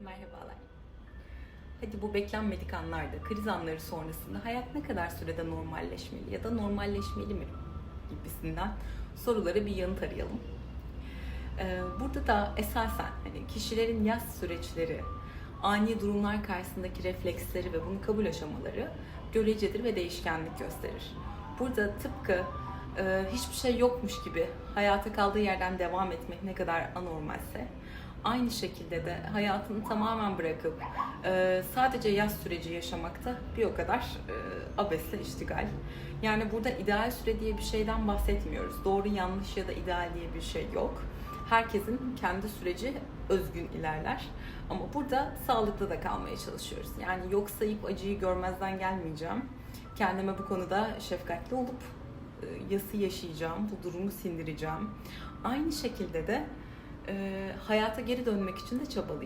Merhabalar. Hadi bu beklenmedik anlarda, kriz anları sonrasında hayat ne kadar sürede normalleşmeli ya da normalleşmeli mi gibisinden sorulara bir yanıt arayalım. Ee, Burada da esasen hani kişilerin yaz süreçleri, ani durumlar karşısındaki refleksleri ve bunu kabul aşamaları görecedir ve değişkenlik gösterir. Burada tıpkı e, hiçbir şey yokmuş gibi hayata kaldığı yerden devam etmek ne kadar anormalse, aynı şekilde de hayatını tamamen bırakıp e, sadece yaz süreci yaşamakta bir o kadar e, abesle iştigal. Yani burada ideal süre diye bir şeyden bahsetmiyoruz. Doğru yanlış ya da ideal diye bir şey yok. Herkesin kendi süreci özgün ilerler. Ama burada sağlıklı da kalmaya çalışıyoruz. Yani yok sayıp acıyı görmezden gelmeyeceğim. Kendime bu konuda şefkatli olup e, yası yaşayacağım, bu durumu sindireceğim. Aynı şekilde de e, hayata geri dönmek için de çabalayacağım.